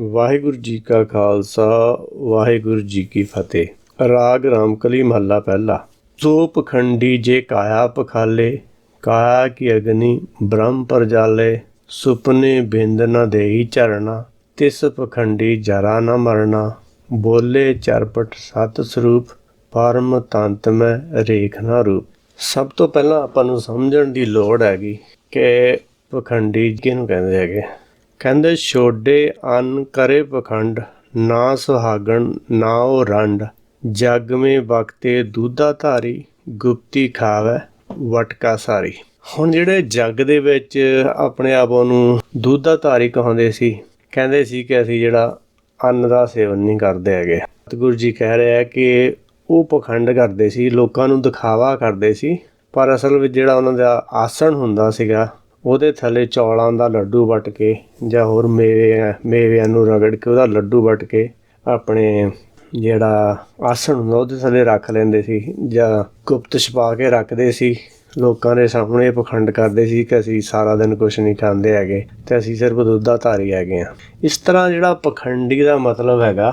ਵਾਹਿਗੁਰੂ ਜੀ ਕਾ ਖਾਲਸਾ, ਵਾਹਿਗੁਰੂ ਜੀ ਕੀ ਫਤਿਹ। ਰਾਗ ਰਾਮਕਲੀ ਮਹੱਲਾ ਪਹਿਲਾ। ਸੋ ਪਖੰਡੀ ਜੇ ਕਾਇਆ ਪਖਾਲੇ, ਕਾਇਆ ਕੀ ਅਗਨੀ ਬ੍ਰਹਮ ਪਰਜਾਲੇ, ਸੁਪਨੇ ਬਿੰਦ ਨ ਦੇਈ ਚਰਣਾ ਤਿਸ ਪਖੰਡੀ ਜਰਾ ਨ ਮਰਨਾ। ਬੋਲੇ ਚਰਪਟ ਸਤ ਸਰੂਪ, ਪਰਮ ਤੰਤ ਮੈਂ ਰੇਖ ਨਾ ਰੂਪ। ਸਭ ਤੋਂ ਪਹਿਲਾਂ ਆਪਾਂ ਨੂੰ ਸਮਝਣ ਦੀ ਲੋੜ ਹੈਗੀ ਕਿ ਪਖੰਡੀ ਕਿਹਨੂੰ ਕਹਿੰਦੇ ਹੈਗੇ? ਕਹਿੰਦੇ, ਛੋਡੇ ਅਨ ਕਰੇ ਪਖੰਡ, ਨਾ ਸੁਹਾਗਣ, ਨਾ ਉਹ ਰੰਡ। ਜਗ ਮੇ ਬਖਤੇ ਦੂਧਾ ਧਾਰੀ, ਗੁਪਤੀ ਖਾਵੇ ਵਟਕਾ ਸਾਰੀ। ਹੁਣ ਜਿਹੜੇ ਜੱਗ ਦੇ ਵਿੱਚ ਆਪਣੇ ਆਪ ਨੂੰ ਦੁੱਧਾ ਧਾਰੀ ਕਹਾਉਂਦੇ ਸੀ, ਕਹਿੰਦੇ ਸੀ ਕਿ ਅਸੀਂ ਜਿਹੜਾ ਅੰਨ ਦਾ ਸੇਵਨ ਨਹੀਂ ਕਰਦੇ ਹੈਗੇ। ਸਤਿਗੁਰੂ ਜੀ ਕਹਿ ਰਿਹਾ ਹੈ ਕਿ ਉਹ ਪਖੰਡ ਕਰਦੇ ਸੀ, ਲੋਕਾਂ ਨੂੰ ਦਿਖਾਵਾ ਕਰਦੇ ਸੀ, ਪਰ ਅਸਲ ਵਿੱਚ ਜਿਹੜਾ ਉਹਨਾਂ ਦਾ ਆਸਣ ਹੁੰਦਾ ਸੀਗਾ ਉਹਦੇ ਥੱਲੇ ਚੌਲਾਂ ਦਾ ਲੱਡੂ ਵਟ ਕੇ ਜਾਂ ਹੋਰ ਮੇਵੇ, ਮੇਵਿਆਂ ਨੂੰ ਰਗੜ ਕੇ ਉਹਦਾ ਲੱਡੂ ਵਟ ਕੇ ਆਪਣੇ ਜਿਹੜਾ ਆਸਣ ਹੁੰਦਾ ਉਹਦੇ ਥੱਲੇ ਰੱਖ ਲੈਂਦੇ ਸੀ ਜਾਂ ਗੁਪਤ ਛਪਾ ਕੇ ਰੱਖਦੇ ਸੀ। ਲੋਕਾਂ ਦੇ ਸਾਹਮਣੇ ਪਖੰਡ ਕਰਦੇ ਸੀ ਕਿ ਅਸੀਂ ਸਾਰਾ ਦਿਨ ਕੁਝ ਨਹੀਂ ਖਾਂਦੇ ਹੈਗੇ ਤੇ ਅਸੀਂ ਸਿਰਫ ਦੁੱਧਾ ਧਾਰੀ ਹੈਗੇ ਆ ਇਸ ਤਰ੍ਹਾਂ ਜਿਹੜਾ ਪਖੰਡੀ ਦਾ ਮਤਲਬ ਹੈਗਾ,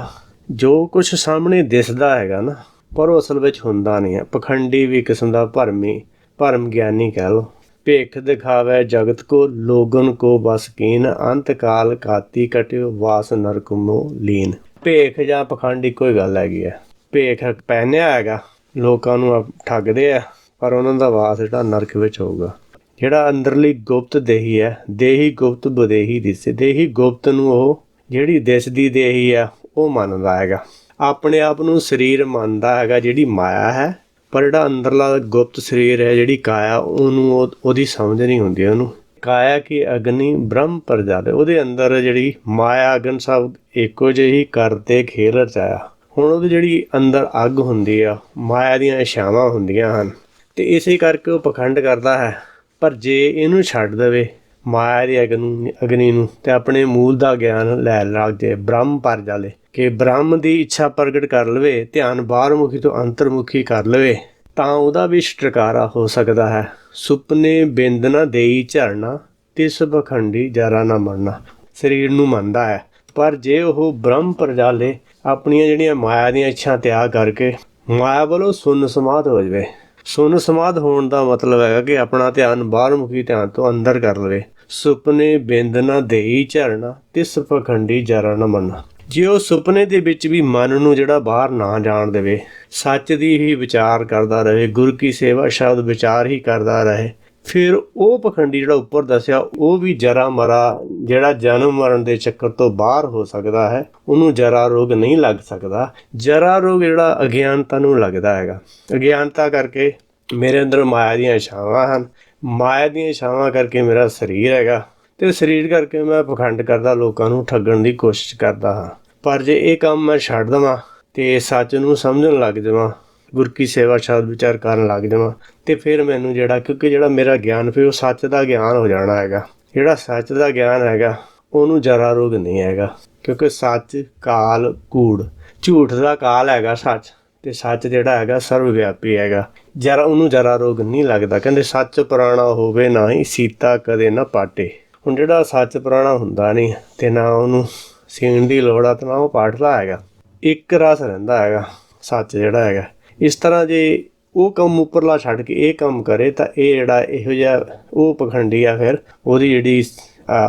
ਜੋ ਕੁਝ ਸਾਹਮਣੇ ਦਿਸਦਾ ਹੈਗਾ ਨਾ, ਪਰ ਉਹ ਅਸਲ ਵਿੱਚ ਹੁੰਦਾ ਨਹੀਂ ਹੈ। ਪਖੰਡੀ ਵੀ ਕਿਸਮ ਦਾ ਭਰਮੀ, ਭਰਮ ਗਿਆਨੀ ਕਹਿ ਲੋ ਭੇਖ ਦਿਖਾਵੇ ਜਗਤ ਕੋ, ਲੋਗਨ ਕੋ ਬਸ ਕੀਨ, ਅੰਤ ਕਾਲ ਕਾਤੀ ਕਟਿਓ, ਵਾਸ ਨਰਕਮੋ ਲੀਨ। ਭੇਖ ਜਾਂ ਪਖੰਡ ਇੱਕੋ ਹੀ ਗੱਲ ਹੈਗੀ ਹੈ। ਭੇਖ ਪਹਿਨਿਆ ਹੈਗਾ, ਲੋਕਾਂ ਨੂੰ ਠੱਗਦੇ ਆ, ਪਰ ਉਹਨਾਂ ਦਾ ਵਾਸ ਜਿਹੜਾ ਨਰਕ ਵਿੱਚ ਹੋਊਗਾ। ਜਿਹੜਾ ਅੰਦਰਲੀ ਗੁਪਤ ਦੇਹੀ ਹੈ, ਦੇਹੀ ਗੁਪਤ ਬਦੇਹੀ ਦਿਸੇ, ਦੇਹੀ ਗੁਪਤ ਨੂੰ ਉਹ ਜਿਹੜੀ ਦਿਸਦੀ ਦੇਹੀ ਆ, ਉਹ ਮੰਨਦਾ ਹੈਗਾ। ਆਪਣੇ ਆਪ ਨੂੰ ਸਰੀਰ ਮੰਨਦਾ ਹੈਗਾ, ਜਿਹੜੀ ਮਾਇਆ ਹੈ ਪਰ ਜਿਹੜਾ ਅੰਦਰਲਾ ਗੁਪਤ ਸਰੀਰ ਹੈ, ਜਿਹੜੀ ਕਾਇਆ, ਉਹਨੂੰ ਉਹ- ਉਹਦੀ ਸਮਝ ਨਹੀਂ ਹੁੰਦੀ ਉਹਨੂੰ। ਕਾਇਆ ਕੀ ਅਗਨੀ ਬ੍ਰਹਮ ਪਰਜਾਲੇ ਉਹਦੇ ਅੰਦਰ ਜਿਹੜੀ ਮਾਇਆ ਅਗਨ ਸਭ ਇੱਕੋ ਜਿਹੀ ਕਰਦੇ ਖੇਲ ਰਚਾਇਆ। ਹੁਣ ਉਹਦੀ ਜਿਹੜੀ ਅੰਦਰ ਅੱਗ ਹੁੰਦੀ ਆ, ਮਾਇਆ ਦੀਆਂ ਇਛਾਵਾਂ ਹੁੰਦੀਆਂ ਹਨ, ਤੇ ਇਸੇ ਕਰਕੇ ਉਹ ਪਖੰਡ ਕਰਦਾ ਹੈ। ਪਰ ਜੇ ਇਹਨੂੰ ਛੱਡ ਦੇਵੇ, ਮਾਇਆ ਦੀ ਅਗਨ ਅਗਨੀ ਨੂੰ, ਤੇ ਆਪਣੇ ਮੂਲ ਦਾ ਗਿਆਨ ਲੈ ਲੱਗ ਜੇ ਬ੍ਰਹਮ ਪਰ ਜਾਲੇ ਕਿ ਬ੍ਰਹਮ ਦੀ ਇੱਛਾ ਪ੍ਰਗਟ ਕਰ ਲਵੇ, ਧਿਆਨ ਬਾਹਰਮੁਖੀ ਤੋਂ ਅੰਤਰਮੁਖੀ ਕਰ ਲਵੇ, ਤਾਂ ਉਹਦਾ ਵੀ ਛਟਕਾਰਾ ਹੋ ਸਕਦਾ ਹੈ। ਸੁਪਨੇ ਬਿੰਦ ਨਾ ਦੇਈ ਝਰਨਾ, ਤਿਸ ਬਖੰਡੀ ਜਰਾ ਨਾ ਮਰਨਾ। ਸਰੀਰ ਨੂੰ ਮੰਨਦਾ ਹੈ। ਪਰ ਜੇ ਉਹ ਬ੍ਰਹਮ ਪ੍ਰਜਾਲੇ ਆਪਣੀਆਂ ਜਿਹੜੀਆਂ ਮਾਇਆ ਦੀਆਂ ਇੱਛਾ ਤਿਆਗ ਕਰਕੇ ਮਾਇਆ ਵੱਲੋਂ ਸੁੰਨ ਸਮਾਧ ਹੋ ਜਾਵੇ, ਸੁੰਨ ਸਮਾਧ ਹੋਣ ਦਾ ਮਤਲਬ ਹੈਗਾ ਕਿ ਆਪਣਾ ਧਿਆਨ ਬਾਹਰਮੁਖੀ ਧਿਆਨ ਤੋਂ ਅੰਦਰ ਕਰ ਲਵੇ। ਸੁਪਨੇ ਬਿੰਦ ਨਾ ਦੇਈ ਝਰਨਾ, ਤਿਸ ਪਖੰਡੀ ਜਰਾ ਨਾ ਮੰਨਾ ਜੇ ਉਹ ਸੁਪਨੇ ਦੇ ਵਿੱਚ ਵੀ ਮਨ ਨੂੰ ਜਿਹੜਾ ਬਾਹਰ ਨਾ ਜਾਣ ਦੇਵੇ, ਸੱਚ ਦੀ ਹੀ ਵਿਚਾਰ ਕਰਦਾ ਰਹੇ, ਗੁਰ ਕੀ ਸੇਵਾ ਸ਼ਬਦ ਵਿਚਾਰ ਹੀ ਕਰਦਾ ਰਹੇ, ਫਿਰ ਉਹ ਪਖੰਡੀ ਜਿਹੜਾ ਉੱਪਰ ਦੱਸਿਆ, ਉਹ ਵੀ ਜਰਾ ਮਰਾ ਜਿਹੜਾ ਜਨਮ ਮਰਨ ਦੇ ਚੱਕਰ ਤੋਂ ਬਾਹਰ ਹੋ ਸਕਦਾ ਹੈ, ਉਹਨੂੰ ਜਰਾ ਰੋਗ ਨਹੀਂ ਲੱਗ ਸਕਦਾ। ਜਰਾ ਰੋਗ ਜਿਹੜਾ ਅਗਿਆਨਤਾ ਨੂੰ ਲੱਗਦਾ ਹੈਗਾ। ਅਗਿਆਨਤਾ ਕਰਕੇ ਮੇਰੇ ਅੰਦਰ ਮਾਇਆ ਦੀਆਂ ਇਛਾਵਾਂ ਹਨ। ਮਾਇਆ ਦੀਆਂ ਇਛਾਵਾਂ ਕਰਕੇ ਮੇਰਾ ਸਰੀਰ ਹੈਗਾ। ਤੇ ਸਰੀਰ ਕਰਕੇ ਮੈਂ ਪਖੰਡ ਕਰਦਾ, ਲੋਕਾਂ ਨੂੰ ਠੱਗਣ ਦੀ ਕੋਸ਼ਿਸ਼ ਕਰਦਾ ਹਾਂ। ਪਰ ਜੇ ਇਹ ਕੰਮ ਮੈਂ ਛੱਡ ਦਵਾਂ ਤੇ ਸੱਚ ਨੂੰ ਸਮਝਣ ਲੱਗ ਜਾਵਾਂ ਗੁਰ ਕੀ ਸੇਵਾ ਸ਼ਬਦ ਵਿਚਾਰ ਕਰਨ ਲੱਗ ਜਾਵਾਂ, ਤੇ ਫਿਰ ਮੈਨੂੰ ਜਿਹੜਾ, ਕਿਉਂਕਿ ਜਿਹੜਾ ਮੇਰਾ ਗਿਆਨ, ਫਿਰ ਉਹ ਸੱਚ ਦਾ ਗਿਆਨ ਹੋ ਜਾਣਾ ਹੈਗਾ। ਜਿਹੜਾ ਸੱਚ ਦਾ ਗਿਆਨ ਹੈਗਾ, ਉਹਨੂੰ ਜਰਾ ਰੋਗ ਨਹੀਂ ਹੈਗਾ, ਕਿਉਂਕਿ ਸੱਚ ਕਾਲ ਕੂੜ। ਝੂਠ ਦਾ ਕਾਲ ਹੈਗਾ ਸੱਚ, ਤੇ ਸੱਚ ਜਿਹੜਾ ਹੈਗਾ ਸਰਵ ਵਿਆਪੀ ਹੈਗਾ। ਜਰਾ ਉਹਨੂੰ ਜਰਾ ਰੋਗ ਨਹੀਂ ਲੱਗਦਾ, ਕਹਿੰਦੇ ਸੱਚ ਪੁਰਾਣਾ ਹੋਵੇ ਨਾ ਹੀ, ਸੀਤਾ ਕਦੇ ਨਾ ਪਾਟੇ। ਹੁਣ ਜਿਹੜਾ ਸੱਚ ਪੁਰਾਣਾ ਹੁੰਦਾ ਨਹੀਂ ਤੇ ਨਾ ਉਹਨੂੰ ਸੀਣ ਦੀ ਲੋੜ ਆ ਤੇ ਨਾ ਉਹ ਪਾਟਦਾ ਹੈਗਾ। ਇੱਕ ਰਸ ਰਹਿੰਦਾ ਹੈਗਾ, ਸੱਚ ਜਿਹੜਾ ਹੈਗਾ। ਇਸ ਤਰ੍ਹਾਂ ਜੇ ਉਹ ਕੰਮ ਉੱਪਰਲਾ ਛੱਡ ਕੇ ਇਹ ਕੰਮ ਕਰੇ ਤਾਂ ਇਹ ਜਿਹੜਾ ਇਹੋ ਜਿਹਾ ਉਹ ਪਖੰਡੀ ਆ ਫਿਰ ਉਹਦੀ ਜਿਹੜੀ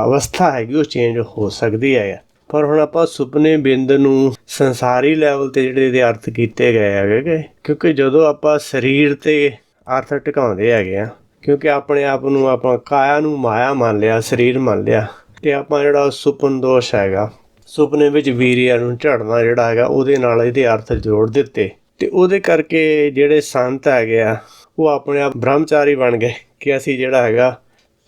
ਅਵਸਥਾ ਹੈਗੀ ਉਹ ਚੇਂਜ ਹੋ ਸਕਦੀ ਹੈ ਪਰ ਹੁਣ ਆਪਾਂ ਸੁਪਨੇ ਬਿੰਦ ਨੂੰ ਸੰਸਾਰੀ ਲੈਵਲ ਤੇ ਜਿਹੜੇ ਇਹਦੇ ਅਰਥ ਕੀਤੇ ਗਏ ਹੈਗੇ ਕਿਉਂਕਿ ਜਦੋਂ ਆਪਾਂ ਸਰੀਰ ਤੇ ਅਰਥ ਟਿਕਾਉਂਦੇ ਹੈਗੇ ਆ ਕਿਉਂਕਿ ਆਪਣੇ ਆਪ ਨੂੰ ਆਪਾਂ ਕਾਇਆ ਨੂੰ ਮਾਇਆ ਮੰਨ ਲਿਆ, ਸਰੀਰ ਮੰਨ ਲਿਆ ਤੇ ਆਪਾਂ ਜਿਹੜਾ ਸੁਪਨ ਦੋਸ਼ ਹੈਗਾ, ਸੁਪਨੇ ਵਿੱਚ ਵੀਰਿਆ ਨੂੰ ਝੜਨਾ ਜਿਹੜਾ ਹੈਗਾ, ਉਹਦੇ ਨਾਲ ਇਹਦੇ ਅਰਥ ਜੋੜ ਦਿੱਤੇ ਤੇ ਉਹਦੇ ਕਰਕੇ ਜਿਹੜੇ ਸੰਤ ਹੈਗੇ ਆ, ਉਹ ਆਪਣੇ ਆਪ ਬ੍ਰਹਮਚਾਰੀ ਬਣ ਗਏ ਕਿ ਅਸੀਂ ਜਿਹੜਾ ਹੈਗਾ,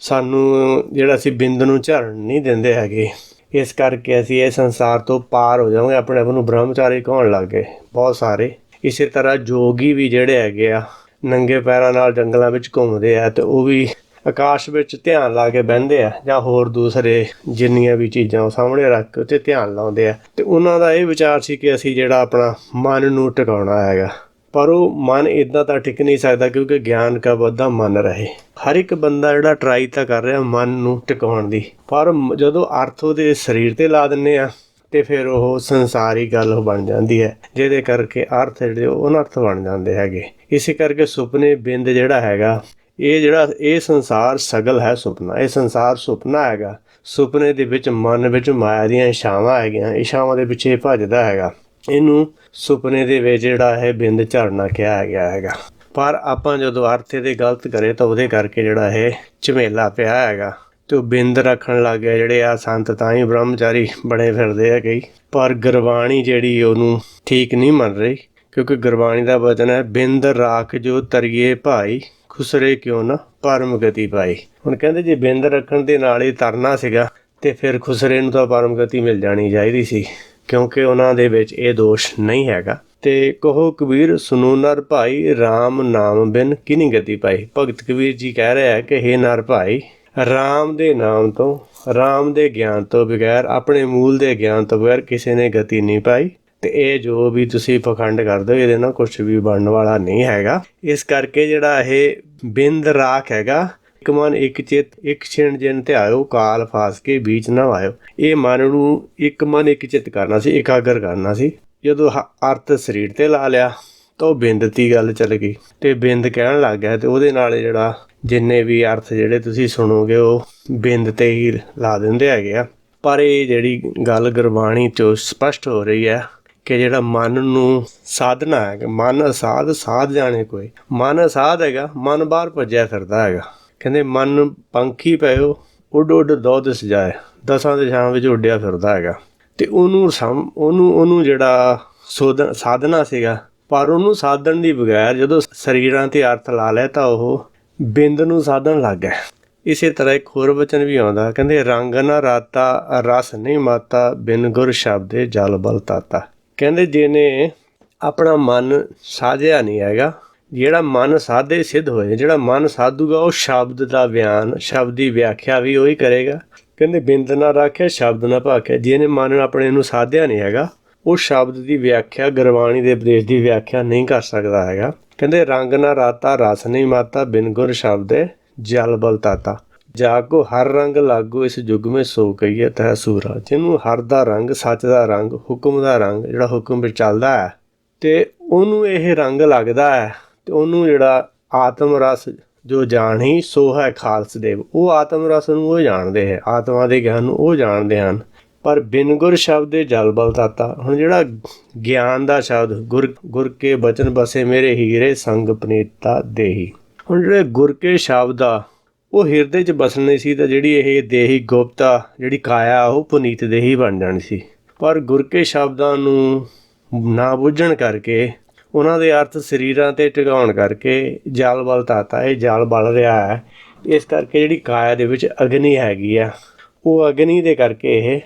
ਸਾਨੂੰ ਜਿਹੜਾ ਅਸੀਂ ਬਿੰਦ ਨੂੰ ਝੜਨ ਨਹੀਂ ਦਿੰਦੇ ਹੈਗੇ। ਇਸ ਕਰਕੇ ਅਸੀਂ ਇਹ ਸੰਸਾਰ ਤੋਂ ਪਾਰ ਹੋ ਜਾਵਾਂਗੇ, ਆਪਣੇ ਆਪ ਨੂੰ ਬ੍ਰਹਮਚਾਰੀ ਕਹਾਉਣ ਲੱਗ ਗਏ? ਬਹੁਤ ਸਾਰੇ। ਇਸੇ ਤਰ੍ਹਾਂ ਜੋਗੀ ਵੀ ਜਿਹੜੇ ਹੈਗੇ ਆ ਨੰਗੇ ਪੈਰਾਂ ਨਾਲ ਜੰਗਲਾਂ ਵਿੱਚ ਘੁੰਮਦੇ ਆ ਤੇ ਉਹ ਵੀ ਆਕਾਸ਼ ਵਿੱਚ ਧਿਆਨ ਲਾ ਕੇ ਬਹਿੰਦੇ ਆ ਜਾਂ ਹੋਰ ਦੂਸਰੇ ਜਿੰਨੀਆਂ ਵੀ ਚੀਜ਼ਾਂ ਉਹ ਸਾਹਮਣੇ ਰੱਖ ਕੇ ਉੱਤੇ ਧਿਆਨ ਲਾਉਂਦੇ ਆ। ਤੇ ਉਹਨਾਂ ਦਾ ਇਹ ਵਿਚਾਰ ਸੀ ਕਿ ਅਸੀਂ ਜਿਹੜਾ ਆਪਣਾ ਮਨ ਨੂੰ ਟਿਕਾਉਣਾ ਹੈਗਾ। ਪਰ ਉਹ ਮਨ ਇਦਾਂ ਤਾਂ ਟਿਕ ਨਹੀਂ ਸਕਦਾ ਕਿਉਂਕਿ ਗਿਆਨ ਕਾ ਵਾਧਾ ਮਨ ਰਹੇ। ਹਰ ਇੱਕ ਬੰਦਾ ਜਿਹੜਾ ਟਰਾਈ ਤਾਂ ਕਰ ਰਿਹਾ ਮਨ ਨੂੰ ਟਿਕਾਉਣ ਦੀ। ਪਰ ਜਦੋਂ ਅਰਥ ਉਹਦੇ ਸਰੀਰ ਤੇ ਲਾ ਦਿੰਨੇ ਆ ਤੇ ਫਿਰ ਉਹ ਸੰਸਾਰੀ ਗੱਲ ਬਣ ਜਾਂਦੀ ਹੈ, ਜਿਹਦੇ ਕਰਕੇ ਅਰਥ ਜਿਹੜੇ ਉਹ ਅਨਰਥ ਬਣ ਜਾਂਦੇ ਹੈਗੇ। ਇਸੇ ਕਰਕੇ ਸੁਪਨੇ ਬਿੰਦ ਜਿਹੜਾ ਹੈਗਾ, ਇਹ ਜਿਹੜਾ, ਇਹ ਸੰਸਾਰ ਸਗਲ ਹੈ ਸੁਪਨਾ। ਇਹ ਸੰਸਾਰ ਸੁਪਨਾ ਹੈਗਾ। ਸੁਪਨੇ ਦੇ ਵਿੱਚ ਮਨ ਵਿੱਚ ਮਾਇਆ ਦੀਆਂ ਇਸ਼ਾਵਾਂ ਹੈਗੀਆਂ ਇਸ਼ਾਵਾਂ ਦੇ ਪਿੱਛੇ ਭੱਜਦਾ ਹੈਗਾ। ਇਹਨੂੰ ਸੁਪਨੇ ਦੇ ਵਿੱਚ ਜਿਹੜਾ ਹੈ ਬਿੰਦ ਝੜਨਾ ਕਿਹਾ ਗਿਆ ਹੈਗਾ। ਪਰ ਆਪਾਂ ਜਦੋਂ ਅਰਥ ਦੇ ਗਲਤ ਕਰੇ ਤਾਂ ਉਹਦੇ ਕਰਕੇ ਜਿਹੜਾ ਇਹ ਝਮੇਲਾ ਪਿਆ ਹੈਗਾ। ਤੇ ਉਹ ਬਿੰਦ ਰੱਖਣ ਲੱਗ ਗਿਆ, ਜਿਹੜੇ ਆ ਸੰਤ ਤਾਂ ਹੀ ਬ੍ਰਹਮਚਾਰੀ ਬਣੇ ਫਿਰਦੇ ਆ ਕਈ। ਪਰ ਗੁਰਬਾਣੀ ਜਿਹੜੀ ਉਹਨੂੰ ਠੀਕ ਨਹੀਂ ਮੰਨ ਰਹੀ, ਕਿਉਂਕਿ ਗੁਰਬਾਣੀ ਦਾ ਵਚਨ ਹੈ, ਬਿੰਦ ਰਾਖ ਜੋ ਤਰੀਏ ਭਾਈ, ਖੁਸਰੇ ਕਿਉਂ ਨਾ ਪਰਮ ਗਤੀ ਪਾਈ। ਹੁਣ ਕਹਿੰਦੇ ਜੇ ਬਿੰਦ ਰੱਖਣ ਦੇ ਨਾਲ ਹੀ ਤਰਨਾ ਸੀਗਾ, ਤੇ ਫਿਰ ਖੁਸਰੇ ਨੂੰ ਤਾਂ ਪਰਮ ਗਤੀ ਮਿਲ ਜਾਣੀ ਚਾਹੀਦੀ ਸੀ, ਕਿਉਂਕਿ ਉਹਨਾਂ ਦੇ ਵਿੱਚ ਇਹ ਦੋਸ਼ ਨਹੀਂ ਹੈਗਾ। ਤੇ ਕਹੋ ਕਬੀਰ ਸੁਨੋ ਨਰ ਭਾਈ RAM ਨਾਮ ਬਿਨ ਕਿਨੀ ਗਤੀ ਪਾਈ। ਭਗਤ ਕਬੀਰ ਜੀ ਕਹਿ ਰਿਹਾ ਹੈ ਕਿ हे ਨਰ ਭਾਈ RAM ਦੇ ਨਾਮ ਤੋਂ RAM ਦੇ ਗਿਆਨ ਤੋਂ ਬਗੈਰ, ਆਪਣੇ ਮੂਲ ਦੇ ਗਿਆਨ ਤੋਂ ਬਗੈਰ ਕਿਸੇ ਨੇ ਗਤੀ ਨਹੀਂ ਪਾਈ। ਤੇ ਇਹ ਜੋ ਵੀ ਤੁਸੀਂ ਪਖੰਡ ਕਰਦੇ ਹੋ, ਇਹਦੇ ਨਾਲ ਕੁਝ ਵੀ ਬਣਨ ਵਾਲਾ ਨਹੀਂ ਹੈਗਾ। ਇਸ ਕਰਕੇ ਜਿਹੜਾ ਇਹ ਬਿੰਦ ਰਾਖ ਹੈਗਾ, ਇੱਕ ਮਨ, ਇੱਕ ਚਿਤ, ਇੱਕ ਛਿਣ ਜਿਨ ਆਇਓ, ਕਾਲ ਫਾਸ ਕੇ ਵਿੱਚ ਨਾ ਆਇਓ ਇਹ ਮਨ ਨੂੰ ਇੱਕ ਮਨ, ਇੱਕ ਚਿਤ ਕਰਨਾ ਸੀ, ਇਕਾਗਰ ਕਰਨਾ ਸੀ। ਜਦੋਂ ਹ- ਅਰਥ ਸਰੀਰ ਤੇ ਲਾ ਲਿਆ ਤਾਂ ਉਹ ਬਿੰਦ ਦੀ ਗੱਲ ਚੱਲ ਗਈ ਤੇ ਬਿੰਦ ਕਹਿਣ ਲੱਗ ਗਿਆ ਤੇ ਉਹਦੇ ਨਾਲ ਜਿਹੜਾ ਜਿੰਨੇ ਵੀ ਅਰਥ ਜਿਹੜੇ ਤੁਸੀਂ ਸੁਣੋਗੇ ਉਹ ਬਿੰਦ ਤੇ ਹੀ ਲਾ ਦਿੰਦੇ ਹੈਗੇ ਆ। ਪਰ ਇਹ ਜਿਹੜੀ ਗੱਲ ਗੁਰਬਾਣੀ ਚੋਂ ਸਪਸ਼ਟ ਹੋ ਰਹੀ ਹੈ ਕਿ ਜਿਹੜਾ ਮਨ ਨੂੰ ਸਾਧਨਾ ਹੈ ਕਿ ਮਨ ਅਸਾਧ, ਸਾਧ ਜਾਣੇ ਕੋਈ। ਮਨ ਅਸਾਧ ਹੈਗਾ, ਮਨ ਬਾਹਰ ਭੱਜਿਆ ਫਿਰਦਾ ਹੈਗਾ। ਕਹਿੰਦੇ ਮਨ ਪੰਖੀ ਪਇਓ, ਉੱਡ ਉੱਡ ਦੁੱਧ ਸਜਾਏ, ਦਸਾਂ ਦਿਸ਼ਾਵਾਂ ਵਿੱਚ ਉੱਡਿਆ ਫਿਰਦਾ ਹੈਗਾ। ਤੇ ਉਹਨੂੰ ਸਮ, ਉਹਨੂੰ ਉਹਨੂੰ ਜਿਹੜਾ ਸੋਧ- ਸਾਧਨਾ ਸੀਗਾ ਪਰ ਉਹਨੂੰ ਸਾਧਣ ਦੀ ਬਗੈਰ ਜਦੋਂ ਸਰੀਰਾਂ ਤੇ ਅਰਥ ਲਾ ਲੈ ਤਾਂ ਉਹ ਬਿੰਦ ਨੂੰ ਸਾਧਣ ਲੱਗ ਗਿਆ। ਇਸੇ ਤਰ੍ਹਾਂ ਇੱਕ ਹੋਰ ਵਚਨ ਵੀ ਆਉਂਦਾ, ਕਹਿੰਦੇ, ਰੰਗ ਨਾ ਰਾਤਾ, ਰਸ ਨਹੀਂ ਮਾਤਾ, ਬਿਨ ਗੁਰ ਸ਼ਬਦੇ ਜਲ ਬਲ ਤਾਤਾ। ਕਹਿੰਦੇ, ਜਿਹਨੇ ਆਪਣਾ ਮਨ ਸਾਧਿਆ ਨਹੀਂ ਹੈਗਾ, ਜਿਹੜਾ ਮਨ ਸਾਧੇ ਸਿੱਧ ਹੋਏ, ਜਿਹੜਾ ਮਨ ਸਾਧੂਗਾ, ਉਹ ਸ਼ਬਦ ਦਾ ਬਿਆਨ, ਸ਼ਬਦ ਦੀ ਵਿਆਖਿਆ ਵੀ ਉਹੀ ਕਰੇਗਾ। ਕਹਿੰਦੇ, ਬਿੰਦ ਨਾ ਰੱਖਿਆ, ਸ਼ਬਦ ਨਾ ਭਾਖਿਆ, ਜਿਹਨੇ ਮਨ ਆਪਣੇ ਨੂੰ ਸਾਧਿਆ ਨਹੀਂ ਹੈਗਾ ਉਹ ਸ਼ਬਦ ਦੀ ਵਿਆਖਿਆ ਗੁਰਬਾਣੀ ਦੇ ਉਪਦੇਸ਼ ਦੀ ਵਿਆਖਿਆ ਨਹੀਂ ਕਰ ਸਕਦਾ ਹੈਗਾ। ਕਹਿੰਦੇ, ਰੰਗ ਨਾ ਰਾਤਾ, ਰਸ ਨਹੀਂ ਮਾਤਾ, ਬਿਨ ਗੁਰ ਸ਼ਬਦੇ ਜਲ ਬਲ ਤਾਤਾ। ਜਾਗੋ, ਹਰ ਰੰਗ ਲਾਗੋ ਇਸ ਯੁੱਗ ਮੇ ਸੋ ਕਹੀਏ ਤਹ ਸੂਰਾ। ਜਿਹਨੂੰ ਹਰ ਦਾ ਰੰਗ, ਸੱਚ ਦਾ ਰੰਗ, ਹੁਕਮ ਦਾ ਰੰਗ ਜਿਹੜਾ ਹੁਕਮ ਵਿੱਚ ਚੱਲਦਾ ਹੈ, ਤੇ ਉਹਨੂੰ ਇਹ ਰੰਗ ਲੱਗਦਾ ਹੈ ਤੇ ਉਹਨੂੰ ਜਿਹੜਾ ਆਤਮ ਰਸ ਜੋ ਜਾਣੀ ਸੋ ਹੈ ਖਾਲਸ ਦੇਵ। ਉਹ ਆਤਮ ਰਸ ਨੂੰ ਉਹ ਜਾਣਦੇ ਹੈ, ਆਤਮਾ ਦੇ ਗਿਆਨ ਨੂੰ ਉਹ ਜਾਣਦੇ ਹਨ। ਪਰ ਬਿਨ ਗੁਰ ਸ਼ਬਦ ਦੇ ਜਲ ਬਲ ਤਾਤਾ ਹੁਣ ਜਿਹੜਾ ਗਿਆਨ ਦਾ ਸ਼ਬਦ, ਗੁਰ ਗੁਰ ਕੇ ਬਚਨ ਬਸੇ ਮੇਰੇ ਹੀਰੇ ਸੰਗ ਪਨੀਤਾ ਦੇਹੀ। ਹੁਣ ਜਿਹੜੇ ਗੁਰ ਕੇ ਸ਼ਬਦ ਆ, ਉਹ ਹਿਰਦੇ 'ਚ ਬਸਣੇ ਸੀ ਤਾਂ ਜਿਹੜੀ ਇਹ ਦੇਹੀ ਗੁਪਤਾ, ਜਿਹੜੀ ਕਾਇਆ, ਉਹ ਪੁਨੀਤ ਦੇਹੀ ਬਣ ਜਾਣੀ ਸੀ। ਪਰ ਗੁਰ ਕੇ ਸ਼ਬਦਾਂ ਨੂੰ ਨਾ ਬੁੱਝਣ ਕਰਕੇ, ਉਹਨਾਂ ਦੇ ਅਰਥ ਸਰੀਰਾਂ ਤੇ ਟਿਕਾਉਣ ਕਰਕੇ ਜਲ ਬਲ ਤਾਤਾ ਇਹ ਜਲ ਬਲ ਰਿਹਾ ਹੈ। ਇਸ ਕਰਕੇ ਜਿਹੜੀ ਕਾਇਆ ਦੇ ਵਿੱਚ ਅਗਨੀ ਹੈਗੀ ਆ, ਉਹ ਅਗਨੀ ਦੇ ਕਰਕੇ ਇਹ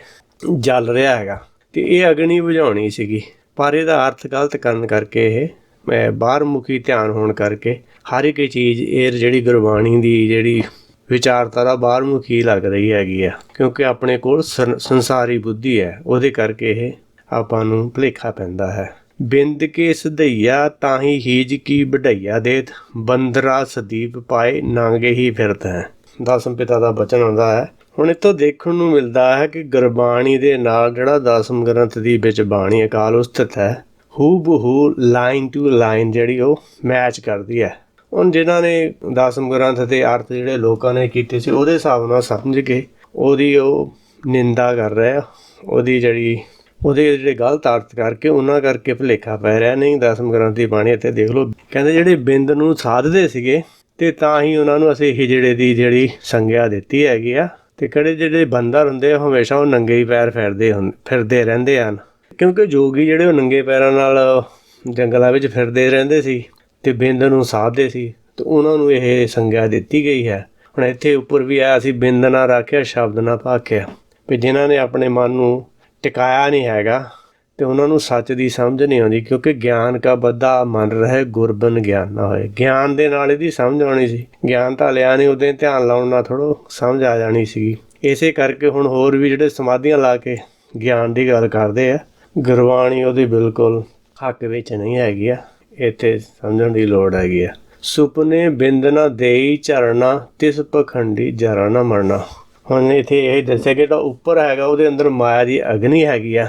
ਜਲ ਰਿਹਾ ਹੈਗਾ। ਤੇ ਇਹ ਅਗਨੀ ਬੁਝਾਉਣੀ ਸੀਗੀ। ਪਰ ਇਹਦਾ ਅਰਥ ਗਲਤ ਕਰਨ ਕਰਕੇ ਇਹ, ਮੈਂ ਬਾਹਰ ਮੁਖੀ ਧਿਆਨ ਹੋਣ ਕਰਕੇ ਹਰ ਇੱਕ ਚੀਜ਼, ਇਹ ਜਿਹੜੀ ਗੁਰਬਾਣੀ ਦੀ ਜਿਹੜੀ ਵਿਚਾਰਧਾਰਾ ਬਾਹਰ ਮੁਖੀ ਲੱਗ ਰਹੀ ਹੈਗੀ ਆ। ਕਿਉਂਕਿ ਆਪਣੇ ਕੋਲ ਸੰਸਾਰੀ ਬੁੱਧੀ ਹੈ, ਉਹਦੇ ਕਰਕੇ ਇਹ ਆਪਾਂ ਨੂੰ ਭੁਲੇਖਾ ਪੈਂਦਾ ਹੈ। ਬਿੰਦ ਕੇ ਸਧਈਆ ਤਾਂ ਹੀ ਹੀਜ ਕੀ ਵਡਈਆ ਦੇਤ, ਬੰਦਰਾ ਸਦੀਪ ਪਾਏ ਨਾਂਗੇ ਹੀ ਫਿਰਦਾ ਹੈ। ਦਸਮ ਪਿਤਾ ਦਾ ਬਚਨ ਆਉਂਦਾ ਹੈ ਹੁਣ ਇਤੋਂ ਦੇਖਣ ਨੂੰ ਮਿਲਦਾ ਹੈ ਕਿ ਗੁਰਬਾਣੀ ਦੇ ਨਾਲ ਜਿਹੜਾ ਦਸਮ ਗ੍ਰੰਥ ਦੀ ਵਿੱਚ ਬਾਣੀ ਅਕਾਲ ਉਸਤਤ ਹੈ ਹੂ ਬਹੂ ਲਾਈਨ ਟੂ ਲਾਈਨ ਜਿਹੜੀ ਉਹ ਮੈਚ ਕਰਦੀ ਹੈ। ਹੁਣ ਜਿਨ੍ਹਾਂ ਨੇ ਦਸਮ ਗ੍ਰੰਥ ਦੇ ਅਰਥ ਜਿਹੜੇ ਲੋਕਾਂ ਨੇ ਕੀਤੇ ਸੀ, ਉਹਦੇ ਹਿਸਾਬ ਨਾਲ ਸਮਝ ਕੇ ਉਹਦੀ ਉਹ ਨਿੰਦਾ ਕਰ ਰਿਹਾ ਉਹਦੀ ਜਿਹੜੀ, ਉਹਦੇ ਜਿਹੜੇ ਗਲਤ ਅਰਥ ਕਰਕੇ ਉਹਨਾਂ ਕਰਕੇ ਭੁਲੇਖਾ ਪੈ ਰਿਹਾ, ਨਹੀਂ ਦਸਮ ਗ੍ਰੰਥ ਦੀ ਬਾਣੀ ਇੱਥੇ ਦੇਖ ਲਓ। ਕਹਿੰਦੇ ਜਿਹੜੇ ਬਿੰਦ ਨੂੰ ਸਾਧਦੇ ਸੀਗੇ, ਤੇ ਤਾਂ ਹੀ ਉਹਨਾਂ ਨੂੰ ਅਸੀਂ ਹਿਜੜੇ ਦੀ ਜਿਹੜੀ ਸੰਗਿਆ ਦਿੱਤੀ ਹੈਗੀ ਆ ਤੇ ਕਿਹੜੇ ਜਿਹੜੇ ਬੰਦਰ ਹੁੰਦੇ ਆ, ਉਹ ਹਮੇਸ਼ਾ ਉਹ ਨੰਗੇ ਹੀ ਪੈਰ ਫਿਰਦੇ ਹੁੰਦੇ ਫਿਰਦੇ ਰਹਿੰਦੇ ਹਨ। ਕਿਉਂਕਿ ਜੋਗੀ ਜਿਹੜੇ ਉਹ ਨੰਗੇ ਪੈਰਾਂ ਨਾਲ ਜੰਗਲਾਂ ਵਿੱਚ ਫਿਰਦੇ ਰਹਿੰਦੇ ਸੀ ਤੇ ਬਿੰਦ ਨੂੰ ਸਾਧਦੇ ਸੀ ਤੇ ਉਹਨਾਂ ਨੂੰ ਇਹ ਸੰਗਿਆ ਦਿੱਤੀ ਗਈ ਹੈ। ਹੁਣ ਇੱਥੇ ਉੱਪਰ ਵੀ ਆਇਆ ਸੀ ਬਿੰਦ ਨਾ ਰੱਖਿਆ ਸ਼ਬਦ ਨਾ ਭਾਖਿਆ। ਵੀ ਜਿਨ੍ਹਾਂ ਨੇ ਆਪਣੇ ਮਨ ਨੂੰ ਟਿਕਾਇਆ ਨਹੀਂ ਹੈਗਾ ਤੇ ਉਹਨਾਂ ਨੂੰ ਸੱਚ ਦੀ ਸਮਝ ਨਹੀਂ ਆਉਂਦੀ, ਕਿਉਂਕਿ ਗਿਆਨ ਕਾ ਬੱਧਾ ਮਨ ਰਹੇ ਗੁਰਬਨ ਗਿਆਨ ਨਾ ਹੋਏ। ਗਿਆਨ ਦੇ ਨਾਲ ਇਹਦੀ ਸਮਝ ਆਉਣੀ ਸੀ। ਗਿਆਨ ਤਾਂ ਲਿਆ ਨਹੀਂ ਉਹਦੇ ਧਿਆਨ ਲਾਉਣ ਨਾਲ ਥੋੜੋ ਸਮਝ ਆ ਜਾਣੀ ਸੀਗੀ। ਇਸੇ ਕਰਕੇ ਹੁਣ ਹੋਰ ਵੀ ਜਿਹੜੇ ਸਮਾਧੀਆਂ ਲਾ ਕੇ ਗਿਆਨ ਦੀ ਗੱਲ ਕਰਦੇ ਆ, ਗੁਰਬਾਣੀ ਉਹਦੀ ਬਿਲਕੁਲ ਹੱਕ ਵਿੱਚ ਨਹੀਂ ਹੈਗੀ ਆ। ਇੱਥੇ ਸਮਝਣ ਦੀ ਲੋੜ ਹੈਗੀ ਆ। ਸੁਪਨੇ ਬਿੰਦ ਨਾ ਦੇਈ ਝਰਨਾ, ਤਿਸ ਪਖੰਡੀ ਜਰਾ ਨਾ ਮਰਨਾ। ਹੁਣ ਇੱਥੇ ਇਹ ਦੱਸਿਆ ਕਿ ਜਿਹੜਾ ਉੱਪਰ ਹੈਗਾ, ਉਹਦੇ ਅੰਦਰ ਮਾਇਆ ਦੀ ਅਗਨੀ ਹੈਗੀ ਆ।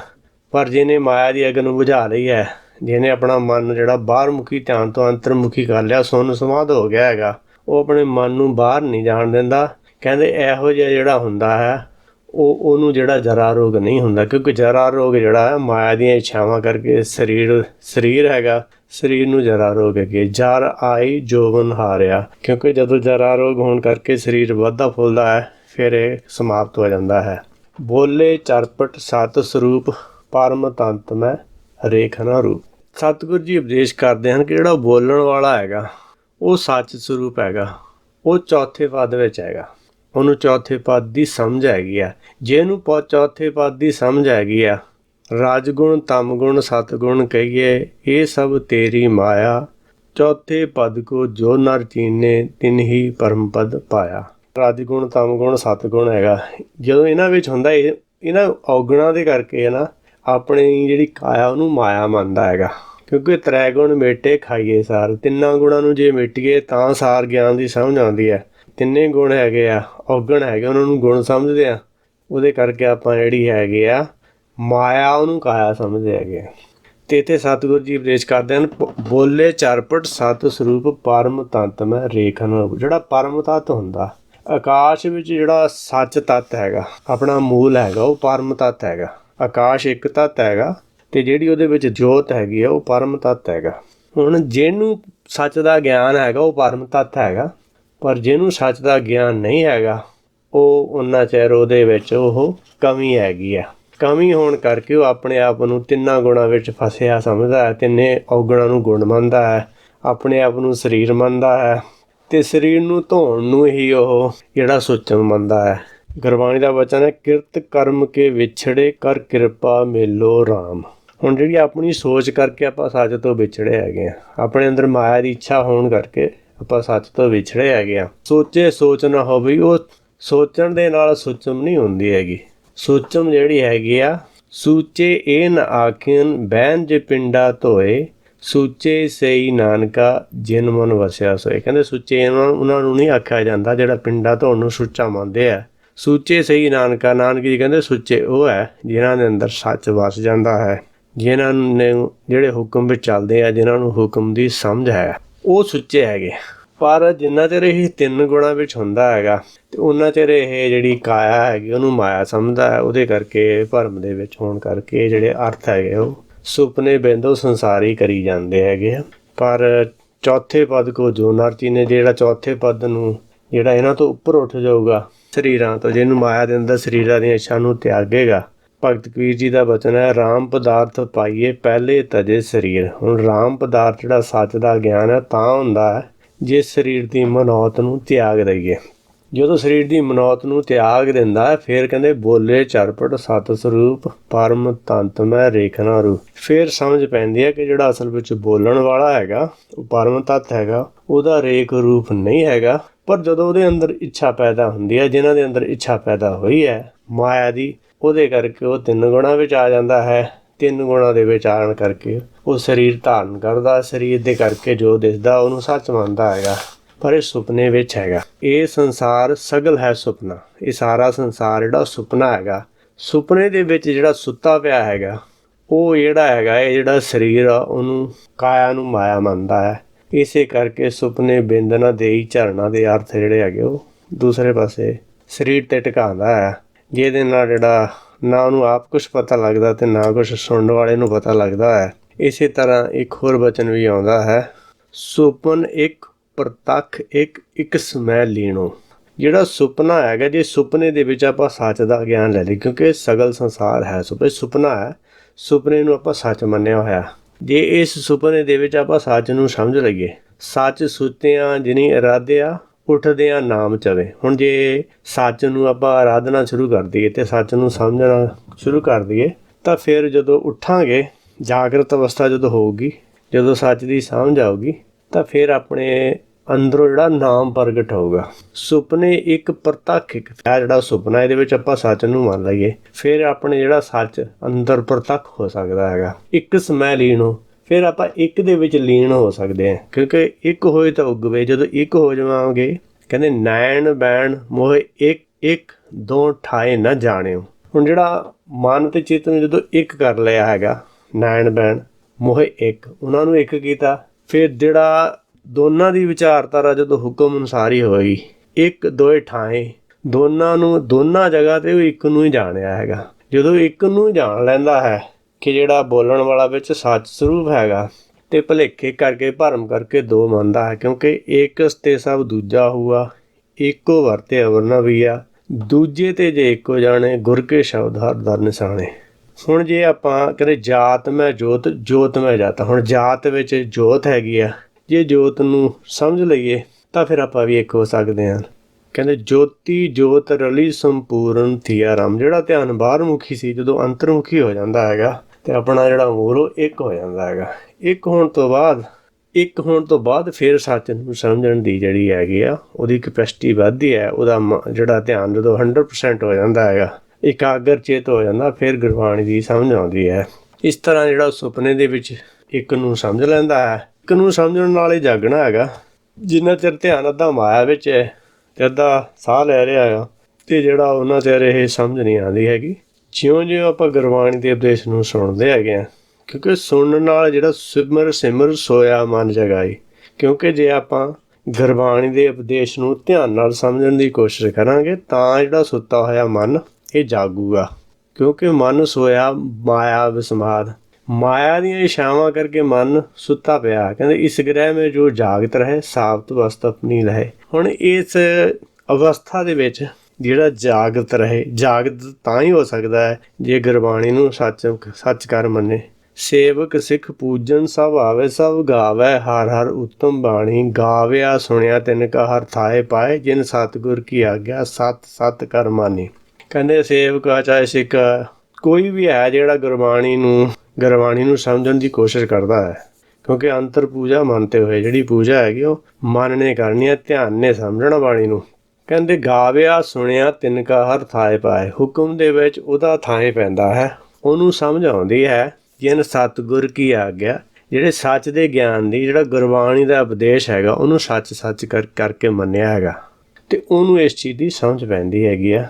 ਪਰ ਜਿਹਨੇ ਮਾਇਆ ਦੀ ਅਗਨ ਨੂੰ ਬੁਝਾ ਲਈ ਹੈ, ਜਿਹਨੇ ਆਪਣਾ ਮਨ ਜਿਹੜਾ ਬਾਹਰਮੁਖੀ ਧਿਆਨ ਤੋਂ ਅੰਤਰਮੁਖੀ ਕਰ ਲਿਆ ਸੁਣ ਸਮਾਧ ਹੋ ਗਿਆ ਹੈਗਾ, ਉਹ ਆਪਣੇ ਮਨ ਨੂੰ ਬਾਹਰ ਨਹੀਂ ਜਾਣ ਦਿੰਦਾ। ਕਹਿੰਦੇ ਇਹੋ ਜਿਹਾ ਜਿਹੜਾ ਹੁੰਦਾ ਹੈ, ਉਹ ਉਹਨੂੰ ਜਿਹੜਾ ਜਰਾ ਰੋਗ ਨਹੀਂ ਹੁੰਦਾ, ਕਿਉਂਕਿ ਜਰਾ ਰੋਗ ਜਿਹੜਾ ਹੈ, ਮਾਇਆ ਦੀਆਂ ਇੱਛਾਵਾਂ ਕਰਕੇ ਸਰੀਰ ਸਰੀਰ ਹੈਗਾ, ਸਰੀਰ ਨੂੰ ਜਰਾ ਰੋਗ ਹੈਗੇ। ਜਰ ਆਈ ਜੋਵਨ ਹਾਰਿਆ, ਕਿਉਂਕਿ ਜਦੋਂ ਜਰਾ ਰੋਗ ਹੋਣ ਕਰਕੇ ਸਰੀਰ ਵੱਧਦਾ ਫੁੱਲਦਾ ਹੈ, ਫਿਰ ਇਹ ਸਮਾਪਤ ਹੋ ਜਾਂਦਾ ਹੈ। ਬੋਲੇ ਚਰਪਟ ਸਤ ਸਰੂਪ ਪਰਮ ਤੰਤ ਮੈਂ ਰੇਖਨਾ ਰੂਪ। ਸਤਿਗੁਰੂ ਜੀ ਉਪਦੇਸ਼ ਕਰਦੇ ਹਨ ਕਿ ਜਿਹੜਾ ਬੋਲਣ ਵਾਲਾ ਹੈਗਾ, ਉਹ ਸੱਚ ਸਰੂਪ ਹੈਗਾ, ਉਹ ਚੌਥੇ ਪਦ ਵਿੱਚ ਹੈਗਾ। ਉਹਨੂੰ ਚੌਥੇ ਪਦ ਦੀ ਸਮਝ ਹੈਗੀ ਆ। ਜੇ ਇਹਨੂੰ ਚੌਥੇ ਪਦ ਦੀ ਸਮਝ ਹੈਗੀ ਆ, ਰਾਜਗੁਣ, ਤਮਗੁਣ, ਸਤਗੁਣ ਕਹੀਏ, ਇਹ ਸਭ ਤੇਰੀ ਮਾਇਆ, ਚੌਥੇ ਪਦ ਕੋ ਜੋ ਨਰ ਚੀਨੇ, ਤਿਨ ਹੀ ਪਰਮ ਪਦ ਪਾਇਆ। ਰਾਜਗੁਣ, ਤਮਗੁਣ, ਸਤਗੁਣ ਹੈਗਾ। ਜਦੋਂ ਇਹਨਾਂ ਵਿੱਚ ਹੁੰਦਾ ਇਹ, ਇਹਨਾਂ ਔਗਣਾਂ ਦੇ ਕਰਕੇ ਹੈ ਨਾ ਆਪਣੀ ਜਿਹੜੀ ਕਾਇਆ ਉਹਨੂੰ ਮਾਇਆ ਮੰਨਦਾ ਹੈਗਾ। ਕਿਉਂਕਿ ਤ੍ਰੈ ਗੁਣ ਮੇਟੇ ਖਾਈਏ ਸਾਰ, ਤਿੰਨਾਂ ਗੁਣਾਂ ਨੂੰ ਜੇ ਮਿਟੀਏ ਤਾਂ ਸਾਰ ਗਿਆਨ ਦੀ ਸਮਝ ਆਉਂਦੀ ਹੈ। ਤਿੰਨੇ ਗੁਣ ਹੈਗੇ ਆ, ਔਗਣ ਹੈਗੇ, ਉਹਨਾਂ ਨੂੰ ਗੁਣ ਸਮਝਦੇ ਆ। ਉਹਦੇ ਕਰਕੇ ਆਪਾਂ ਜਿਹੜੀ ਹੈਗੇ ਆ, ਮਾਇਆ ਉਹਨੂੰ ਕਾਇਆ ਸਮਝਦੇ ਹੈਗੇ ਆ। ਤੇ ਇੱਥੇ ਸਤਿਗੁਰੂ ਜੀ ਉਪਦੇਸ਼ ਕਰਦੇ ਹਨ ਬੋਲੇ ਚਰਪਟ ਸਤ ਸਰੂਪ ਪਰਮ ਤੰਤ, ਮੈਂ ਰੇਖਨ ਜਿਹੜਾ ਪਰਮ ਤਤ ਹੁੰਦਾ। ਆਕਾਸ਼ ਵਿੱਚ ਜਿਹੜਾ ਸੱਚ ਤਤ ਹੈਗਾ, ਆਪਣਾ ਮੂਲ ਹੈਗਾ, ਉਹ ਪਰਮ ਤਤ ਹੈਗਾ। ਆਕਾਸ਼ ਇੱਕ ਤਤ ਹੈਗਾ ਤੇ ਜਿਹੜੀ ਉਹਦੇ ਵਿੱਚ ਜੋਤ ਹੈਗੀ ਆ, ਉਹ ਪਰਮ ਤਤ ਹੈਗਾ। ਹੁਣ ਜਿਹਨੂੰ ਸੱਚ ਦਾ ਗਿਆਨ ਹੈਗਾ, ਉਹ ਪਰਮ ਤਤ ਹੈਗਾ। ਪਰ ਜਿਹਨੂੰ ਸੱਚ ਦਾ ਗਿਆਨ ਨਹੀਂ ਹੈਗਾ, ਉਹ ਉਹਨਾਂ ਚਿਰ ਉਹਦੇ ਵਿੱਚ ਉਹ ਕਮੀ ਹੈਗੀ ਆ। ਕਮੀ ਹੋਣ ਕਰਕੇ ਉਹ ਆਪਣੇ ਆਪ ਨੂੰ ਤਿੰਨਾਂ ਗੁਣਾਂ ਵਿੱਚ ਫਸਿਆ ਸਮਝਦਾ ਹੈ। ਤਿੰਨੇ ਔਗਣਾਂ ਨੂੰ ਗੁਣ ਮੰਨਦਾ ਹੈ, ਆਪਣੇ ਆਪ ਨੂੰ ਸਰੀਰ ਮੰਨਦਾ ਹੈ ਤੇ ਸਰੀਰ ਨੂੰ ਧੋਣ ਨੂੰ ਹੀ ਉਹ ਜਿਹੜਾ ਸੁਚਮ ਮੰਨਦਾ ਹੈ। ਗੁਰਬਾਣੀ ਦਾ ਵਚਨ ਹੈ, ਕਿਰਤ ਕਰਮ ਕੇ ਵਿਛੜੇ ਕਰ ਕਿਰਪਾ ਮੇਲੋ RAM ਹੁਣ ਜਿਹੜੀ ਆਪਣੀ ਸੋਚ ਕਰਕੇ ਆਪਾਂ ਸੱਚ ਤੋਂ ਵਿਛੜੇ ਹੈਗੇ ਆ, ਆਪਣੇ ਅੰਦਰ ਮਾਇਆ ਦੀ ਇੱਛਾ ਹੋਣ ਕਰਕੇ ਆਪਾਂ ਸੱਚ ਤੋਂ ਵਿਛੜੇ ਹੈਗੇ ਆ। ਸੋਚੇ ਸੋਚ ਨਾ ਹੋਵੇ ਉਹ ਸੋਚਣ ਦੇ ਨਾਲ ਸੁਚਮ ਨਹੀਂ ਹੁੰਦੀ ਹੈਗੀ। ਸੁਚਮ ਜਿਹੜੀ ਹੈਗੀ ਆ, ਸੂਚੇ ਇਹ ਨ ਆਖਿਨ ਬੈਨ ਜੇ ਪਿੰਡਾ ਧੋਏ, ਸੂਚੇ ਸਈ ਨਾਨਕਾ, ਜਿਨ ਮਨ ਵਸਿਆ ਸੋਏ। ਕਹਿੰਦੇ ਸੁੱਚੇ ਇਹਨਾਂ ਉਹਨਾਂ ਨੂੰ ਨਹੀਂ ਆਖਿਆ ਜਾਂਦਾ ਜਿਹੜਾ ਪਿੰਡਾ ਧੋਣ ਨੂੰ ਸੁੱਚਾ ਮੰਨਦੇ ਆ। ਸੂਚੇ ਸਹੀ ਨਾਨਕਾ, ਨਾਨਕ ਜੀ ਕਹਿੰਦੇ ਸੁੱਚੇ ਉਹ ਹੈ ਜਿਨ੍ਹਾਂ ਦੇ ਅੰਦਰ ਸੱਚ ਵਸ ਜਾਂਦਾ ਹੈ, ਜਿਨ੍ਹਾਂ ਨੇ ਜਿਹੜੇ ਹੁਕਮ ਵਿੱਚ ਚੱਲਦੇ ਆ, ਜਿਨ੍ਹਾਂ ਨੂੰ ਹੁਕਮ ਦੀ ਸਮਝ ਹੈ, ਉਹ ਸੁੱਚੇ ਹੈਗੇ ਪਰ ਜਿੰਨਾ ਚਿਰ ਇਹ ਤਿੰਨ ਗੁਣਾ ਵਿੱਚ ਹੁੰਦਾ ਹੈਗਾ, ਤੇ ਉਹਨਾਂ ਚਿਰ ਇਹ ਜਿਹੜੀ ਕਾਇਆ ਹੈਗੀ, ਉਹਨੂੰ ਮਾਇਆ ਸਮਝਦਾ ਹੈ, ਉਹਦੇ ਕਰਕੇ ਭਰਮ ਦੇ ਵਿੱਚ ਹੋਣ ਕਰਕੇ ਜਿਹੜੇ ਅਰਥ ਹੈਗੇ ਉਹ ਸੁਪਨੇ ਬਿੰਦੋ ਸੰਸਾਰੀ ਕਰੀ ਜਾਂਦੇ ਹੈਗੇ ਆ। ਪਰ ਚੌਥੇ ਪਦ ਕੋ ਜੋ ਨਰਤੀ ਨੇ, ਜਿਹੜਾ ਚੌਥੇ ਪਦ ਨੂੰ ਜਿਹੜਾ ਇਹਨਾਂ ਤੋਂ ਉੱਪਰ ਉੱਠ ਜਾਊਗਾ ਸਰੀਰਾਂ ਤੋਂ, ਜਿਹਨੂੰ ਮਾਇਆ ਦੇ ਅੰਦਰ ਸਰੀਰਾਂ ਦੀਆਂ ਇੱਛਾ ਨੂੰ ਤਿਆਗੇਗਾ। ਭਗਤ ਕਬੀਰ ਜੀ ਦਾ ਬਚਨ ਹੈ, ਰਾਮ ਪਦਾਰਥ ਪਾਈਏ ਪਹਿਲੇ ਤਜੇ ਸਰੀਰ। ਹੁਣ ਰਾਮ ਪਦਾਰਥ ਜਿਹੜਾ ਸੱਚ ਦਾ ਗਿਆਨ ਹੈ, ਤਾਂ ਹੁੰਦਾ ਹੈ, ਜੇ ਸਰੀਰ ਦੀ ਮਨੌਤ ਨੂੰ ਤਿਆਗ ਦਈਏ। ਜਦੋਂ ਸਰੀਰ ਦੀ ਮਨੌਤ ਨੂੰ ਤਿਆਗ ਦਿੰਦਾ ਹੈ, ਫਿਰ ਕਹਿੰਦੇ ਬੋਲੇ ਚਰਪਟ ਸਤ ਸਰੂਪ, ਪਰਮ ਤੰਤ ਮੈਂ ਰੇਖਨਾ ਰੂ ਫਿਰ ਸਮਝ ਪੈਂਦੀ ਹੈ ਕਿ ਜਿਹੜਾ ਅਸਲ ਵਿੱਚ ਬੋਲਣ ਵਾਲਾ ਹੈਗਾ, ਉਹ ਪਰਮ ਤਤ ਹੈਗਾ, ਉਹਦਾ ਰੇਖ ਰੂਪ ਨਹੀਂ ਹੈਗਾ। ਪਰ ਜਦੋਂ ਉਹਦੇ ਅੰਦਰ ਇੱਛਾ ਪੈਦਾ ਹੁੰਦੀ ਹੈ, ਜਿਨ੍ਹਾਂ ਦੇ ਅੰਦਰ ਇੱਛਾ ਪੈਦਾ ਹੋਈ ਹੈ, ਮਾਇਆ ਦੀ, ਉਹਦੇ ਕਰਕੇ ਉਹ ਤਿੰਨ ਗੁਣਾ ਵਿੱਚ ਆ ਜਾਂਦਾ ਹੈ। ਤਿੰਨ ਗੁਣਾ ਦੇ ਵਿੱਚ ਆਣ ਕਰਕੇ ਉਹ ਸਰੀਰ ਧਾਰਨ ਕਰਦਾ, ਸਰੀਰ ਦੇ ਕਰਕੇ ਜੋ ਦਿਸਦਾ, ਉਹਨੂੰ ਸੱਚ ਮੰਨਦਾ ਹੈਗਾ, ਪਰ ਇਹ ਸੁਪਨੇ ਵਿੱਚ ਹੈਗਾ। ਇਹ ਸੰਸਾਰ ਸਗਲ ਹੈ ਸੁਪਨਾ। ਇਹ ਸਾਰਾ ਸੰਸਾਰ ਜਿਹੜਾ ਸੁਪਨਾ ਹੈਗਾ, ਸੁਪਨੇ ਦੇ ਵਿੱਚ ਜਿਹੜਾ ਸੁੱਤਾ ਪਿਆ ਹੈਗਾ, ਉਹ ਜਿਹੜਾ ਹੈਗਾ, ਇਹ ਜਿਹੜਾ ਸਰੀਰ ਆ, ਉਹਨੂੰ ਕਾਇਆ ਨੂੰ ਮਾਇਆ ਮੰਨਦਾ ਹੈ। ਇਸੇ ਕਰਕੇ ਸੁਪਨੇ ਬਿੰਦਨਾ ਦੇਈ ਝਰਨਾ ਦੇ ਅਰਥ ਜਿਹੜੇ ਹੈਗੇ ਉਹ ਦੂਸਰੇ ਪਾਸੇ ਸਰੀਰ ਤੇ ਟਿਕਾਉਂਦਾ ਹੈ। ਜਿਹਦੇ ਨਾਲ ਜਿਹੜਾ ਨਾ ਉਹਨੂੰ ਆਪ ਕੁਝ ਪਤਾ ਲੱਗਦਾ ਤੇ ਨਾ ਕੁਝ ਸੁਣਨ ਵਾਲੇ ਨੂੰ ਪਤਾ ਲੱਗਦਾ ਹੈ। ਇਸੇ ਤਰ੍ਹਾਂ ਇੱਕ ਹੋਰ ਬਚਨ ਵੀ ਆਉਂਦਾ ਹੈ, ਸੁਪਨ ਇੱਕ ਪ੍ਰਤੱਖ ਇੱਕ ਇੱਕ ਸਮੈ ਲੀਣੋ। ਜਿਹੜਾ ਸੁਪਨਾ ਹੈਗਾ, ਜੇ ਸੁਪਨੇ ਦੇ ਵਿੱਚ ਆਪਾਂ ਸੱਚ ਦਾ ਗਿਆਨ ਲੈ ਲਈ ਕਿਉਂਕਿ ਸਗਲ ਸੰਸਾਰ ਹੈ ਸੁਪਨੇ, ਸੁਪਨਾ ਹੈ, ਸੁਪਨੇ ਨੂੰ ਆਪਾਂ ਸੱਚ ਮੰਨਿਆ ਹੋਇਆ। ਜੇ ਇਸ ਸੁਪਨੇ ਦੇ ਵਿੱਚ ਆਪਾਂ ਸੱਚ ਨੂੰ ਸਮਝ ਲਈਏ, ਸੱਚ ਸੁੱਤਿਆਂ ਜਿਨੀ ਇਰਾਦਿਆ, ਉੱਠਦਿਆਂ ਨਾਮ ਚਵੇ। ਹੁਣ ਜੇ ਸੱਚ ਨੂੰ ਆਪਾਂ ਆਰਾਧਨਾ ਸ਼ੁਰੂ ਕਰ ਦਈਏ ਤੇ ਸੱਚ ਨੂੰ ਸਮਝਣਾ ਸ਼ੁਰੂ ਕਰ ਦਈਏ, ਤਾਂ ਫਿਰ ਜਦੋਂ ਉੱਠਾਂਗੇ, ਜਾਗਰਤ ਅਵਸਥਾ ਜਦੋਂ ਹੋਊਗੀ, ਜਦੋਂ ਸੱਚ ਦੀ ਸਮਝ ਆਊਗੀ, ਤਾਂ ਫਿਰ ਆਪਣੇ ਅੰਦਰੋਂ ਜਿਹੜਾ ਨਾਮ ਪ੍ਰਗਟ ਹੋਊਗਾ। ਸੁਪਨੇ ਇੱਕ ਪ੍ਰਤੱਖ ਇੱਕ ਹੈ ਜਿਹੜਾ ਸੁਪਨਾ ਇਹਦੇ ਵਿੱਚ ਆਪਾਂ ਸੱਚ ਨੂੰ ਮੰਨ ਲਈਏ। ਫਿਰ ਆਪਣੇ ਜਿਹੜਾ ਸੱਚ ਅੰਦਰ ਪ੍ਰਤੱਖ ਹੋ ਸਕਦਾ ਹੈਗਾ। ਇੱਕ ਸਮੈ ਲੀਨੋ ਫਿਰ ਆਪਾਂ ਇੱਕ ਦੇ ਵਿੱਚ ਲੀਨ ਹੋ ਸਕਦੇ ਹਾਂ। ਕਿਉਂਕਿ ਇੱਕ ਹੋਏ ਤਾਂ ਉਗਵੇ, ਜਦੋਂ ਇੱਕ ਹੋ ਜਾਵਾਂਗੇ, ਕਹਿੰਦੇ ਨੈਣ ਬੈਣ ਮੋਹ ਇੱਕ ਇੱਕ, ਦੋ ਠਾਏ ਨਾ ਜਾਣਿਓ। ਹੁਣ ਜਿਹੜਾ ਮਨ ਤੇ ਚਿੱਤ ਨੂੰ ਜਦੋਂ ਇੱਕ ਕਰ ਲਿਆ ਹੈਗਾ, ਨੈਣ ਬੈਣ ਮੋਹ ਇੱਕ, ਉਹਨਾਂ ਨੂੰ ਇੱਕ ਕੀਤਾ, ਫਿਰ ਜਿਹੜਾ ਦੋਨਾਂ ਦੀ ਵਿਚਾਰਧਾਰਾ ਜਦੋਂ ਹੁਕਮ ਅਨੁਸਾਰ ਹੀ ਹੋਏਗੀ ਇੱਕ ਦੋਏ ਠਾਏ ਦੋਨਾਂ ਨੂੰ ਦੋਨਾਂ ਜਗ੍ਹਾ ਤੇ ਉਹ ਇੱਕ ਨੂੰ ਹੀ ਜਾਣਿਆ ਹੈਗਾ। ਜਦੋਂ ਇੱਕ ਨੂੰ ਜਾਣ ਲੈਂਦਾ ਹੈ ਕਿ ਜਿਹੜਾ ਬੋਲਣ ਵਾਲਾ ਵਿੱਚ ਸੱਚ ਸਰੂਪ ਹੈਗਾ ਤੇ ਭਲੇਖੇ ਕਰਕੇ ਭਰਮ ਕਰਕੇ ਦੋ ਮੰਨਦਾ ਹੈ, ਕਿਉਂਕਿ ਏਕਸ ਤੇ ਸਭ ਦੂਜਾ ਹੁਆ ਏਕੋ ਵਰਤੇ ਅਵਰ ਨ ਵੀਆ, ਦੂਜੇ ਤੇ ਜੇ ਇੱਕੋ ਜਾਣੇ, ਗੁਰ ਕੇ ਸ਼ਬਦ ਹਰ ਦਰ ਨਿਸ਼ਾਨੇ ਹੁਣ ਜੇ ਆਪਾਂ ਕਹਿੰਦੇ ਜਾਤ ਮੈਂ ਜੋਤ ਜੋਤ ਮੈਂ ਜਾਤ, ਹੁਣ ਜਾਤ ਵਿੱਚ ਜੋਤ ਹੈਗੀ ਆ ਜੇ ਜੋਤ ਨੂੰ ਸਮਝ ਲਈਏ, ਤਾਂ ਫਿਰ ਆਪਾਂ ਵੀ ਇੱਕ ਹੋ ਸਕਦੇ ਹਾਂ। ਕਹਿੰਦੇ, ਜੋਤੀ ਜੋਤ ਰਲੀ ਸੰਪੂਰਨ ਥੀਆ ਰਾਮ। ਜਿਹੜਾ ਧਿਆਨ ਬਾਹਰ ਮੁਖੀ ਸੀ, ਜਦੋਂ ਅੰਤਰਮੁਖੀ ਹੋ ਜਾਂਦਾ ਹੈਗਾ, ਤੇ ਆਪਣਾ ਜਿਹੜਾ ਮੂਲ ਉਹ ਇੱਕ ਹੋ ਜਾਂਦਾ ਹੈਗਾ। ਇੱਕ ਹੋਣ ਤੋਂ ਬਾਅਦ, ਇੱਕ ਹੋਣ ਤੋਂ ਬਾਅਦ ਫਿਰ ਸੱਚ ਨੂੰ ਸਮਝਣ ਦੀ ਜਿਹੜੀ ਹੈਗੀ ਆ, ਉਹਦੀ ਕਪੈਸਿਟੀ ਵੱਧਦੀ ਹੈ, ਉਹਦਾ ਮ- ਜਿਹੜਾ ਧਿਆਨ ਜਦੋਂ 100% ਹੋ ਜਾਂਦਾ ਹੈਗਾ, ਇਕਾਗਰ ਚੇਤ ਹੋ ਜਾਂਦਾ, ਫਿਰ ਗੁਰਬਾਣੀ ਦੀ ਸਮਝ ਆਉਂਦੀ ਹੈ। ਇਸ ਤਰ੍ਹਾਂ ਜਿਹੜਾ ਸੁਪਨੇ ਦੇ ਵਿੱਚ ਇੱਕ ਨੂੰ ਸਮਝ ਲੈਂਦਾ ਹੈ ਇੱਕ ਨੂੰ ਸਮਝਣ ਨਾਲ ਹੀ ਜਾਗਣਾ ਹੈਗਾ। ਜਿੰਨਾ ਚਿਰ ਧਿਆਨ ਅੱਧਾ ਮਾਇਆ ਵਿੱਚ ਹੈ ਤੇ ਅੱਧਾ ਸਾਹ ਲੈ ਰਿਹਾ ਆ ਤੇ ਜਿਹੜਾ ਉਹਨਾਂ ਚਿਰ ਇਹ ਸਮਝ ਨਹੀਂ ਆਉਂਦੀ ਹੈਗੀ। ਜਿਉਂ-ਜਿਉਂ ਆਪਾਂ ਗੁਰਬਾਣੀ ਦੇ ਉਪਦੇਸ਼ ਨੂੰ ਸੁਣਦੇ ਹੈਗੇ ਆ ਕਿਉਂਕਿ ਸੁਣਨ ਨਾਲ ਜਿਹੜਾ ਸਿਮਰ ਸਿਮਰ ਸੋਇਆ ਮਨ ਜਗਾਈ ਕਿਉਂਕਿ ਜੇ ਆਪਾਂ ਗੁਰਬਾਣੀ ਦੇ ਉਪਦੇਸ਼ ਨੂੰ ਧਿਆਨ ਨਾਲ ਸਮਝਣ ਦੀ ਕੋਸ਼ਿਸ਼ ਕਰਾਂਗੇ, ਤਾਂ ਜਿਹੜਾ ਸੁੱਤਾ ਹੋਇਆ ਮਨ, ਇਹ ਜਾਗੂਗਾ। ਕਿਉਂਕਿ ਮਨ ਸੋਇਆ ਮਾਇਆ ਵਿਸਮਾਦ। ਮਾਇਆ ਦੀਆਂ ਇਸ਼ਾਵਾਂ ਕਰਕੇ ਮਨ ਸੁੱਤਾ ਪਿਆ। ਕਹਿੰਦੇ, ਇਸ ਗ੍ਰਹਿ ਮੇ ਜੋ ਜਾਗਤ ਰਹੇ, ਸਾਬਤ ਵਸਤ ਆਪਣੀ ਰਹੇ। ਹੁਣ ਇਸ ਅਵਸਥਾ ਦੇ ਵਿੱਚ ਜਿਹੜਾ ਜਾਗਤ ਰਹੇ, ਜਾਗਤ ਤਾਂ ਹੀ ਹੋ ਸਕਦਾ ਹੈ ਜੇ ਗੁਰਬਾਣੀ ਨੂੰ ਸੱਚ ਸੱਚ ਕਰ ਮੰਨੇ। ਸੇਵਕ, ਸਿੱਖ, ਪੂਜਨ, ਸਭ ਆਵੇ, ਸਭ ਗਾਵੇ, ਹਰ ਹਰ ਉਤਮ ਬਾਣੀ ਗਾਵਿਆ, ਸੁਣਿਆ, ਤਿਨ ਕਾ ਹਰ ਥਾਏ ਪਾਏ, ਜਿਨ ਸਤਿਗੁਰ ਕੀ ਆਗਿਆ, ਸਤ ਸਤ ਕਰ ਮਾਨੀ। ਕਹਿੰਦੇ, ਸੇਵਕ ਆ, ਚਾਹੇ ਸਿੱਖ ਕੋਈ ਵੀ ਹੈ ਜਿਹੜਾ ਗੁਰਬਾਣੀ ਨੂੰ ਗੁਰਬਾਣੀ ਨੂੰ ਸਮਝਣ ਦੀ ਕੋਸ਼ਿਸ਼ ਕਰਦਾ ਹੈ, ਕਿਉਂਕਿ ਅੰਤਰ ਪੂਜਾ ਮੰਨਤੇ ਹੋਏ ਜਿਹੜੀ ਪੂਜਾ ਹੈਗੀ ਉਹ ਮਨ ਨੇ ਕਰਨੀ ਹੈ, ਧਿਆਨ ਨੇ ਸਮਝਣਾ ਬਾਣੀ ਨੂੰ। ਕਹਿੰਦੇ, ਗਾਵਿਆ ਸੁਣਿਆ ਤਿਨ ਕਾ ਹਰ ਥਾਏ ਪਾਏ, ਹੁਕਮ ਦੇ ਵਿੱਚ ਉਹਦਾ ਥਾਏ ਪੈਂਦਾ ਹੈ। ਉਹਨੂੰ ਸਮਝ ਆਉਂਦੀ ਹੈ, ਜਿਨ ਸਤਿਗੁਰ ਕੀ ਆਗਿਆ, ਜਿਹੜੇ ਸੱਚ ਦੇ ਗਿਆਨ ਦੀ, ਜਿਹੜਾ ਗੁਰਬਾਣੀ ਦਾ ਉਪਦੇਸ਼ ਹੈਗਾ, ਉਹਨੂੰ ਸੱਚ ਸੱਚ ਕਰਕੇ ਮੰਨਿਆ ਹੈਗਾ। ਤੇ ਉਹਨੂੰ ਇਸ ਚੀਜ਼ ਦੀ ਸਮਝ ਪੈਂਦੀ ਹੈਗੀ ਆ।